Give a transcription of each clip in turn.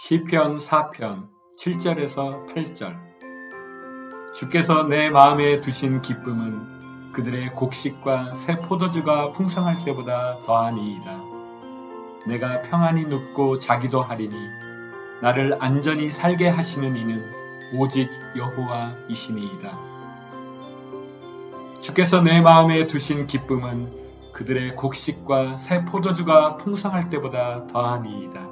시편 4편 7절에서 8절 주께서 내 마음에 두신 기쁨은 그들의 곡식과 새 포도주가 풍성할 때보다 더하니이다. 내가 평안히 눕고 자기도 하리니 나를 안전히 살게 하시는 이는 오직 여호와이시니이다. 주께서 내 마음에 두신 기쁨은 그들의 곡식과 새 포도주가 풍성할 때보다 더하니이다.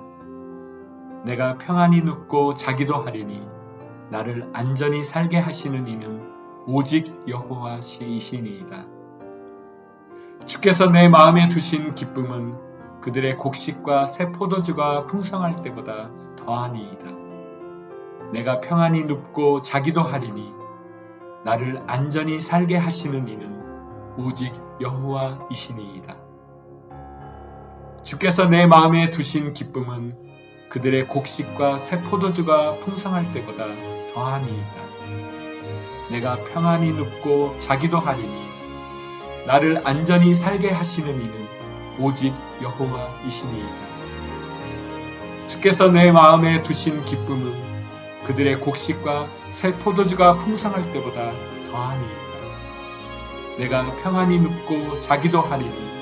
내가 평안히 눕고 자기도 하리니 나를 안전히 살게 하시는 이는 오직 여호와시이시니이다. 주께서 내 마음에 두신 기쁨은 그들의 곡식과 새 포도주가 풍성할 때보다 더하니이다. 내가 평안히 눕고 자기도 하리니 나를 안전히 살게 하시는 이는 오직 여호와이시니이다. 주께서 내 마음에 두신 기쁨은 그들의 곡식과 새 포도주가 풍성할 때보다 더하니이다. 내가 평안히 눕고 자기도 하리니 나를 안전히 살게 하시는 이는 오직 여호와이시니이다. 주께서 내 마음에 두신 기쁨은 그들의 곡식과 새 포도주가 풍성할 때보다 더하니이다. 내가 평안히 눕고 자기도 하리니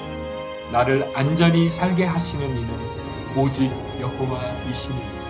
나를 안전히 살게 하시는 이는 오직 여호와이시니이다.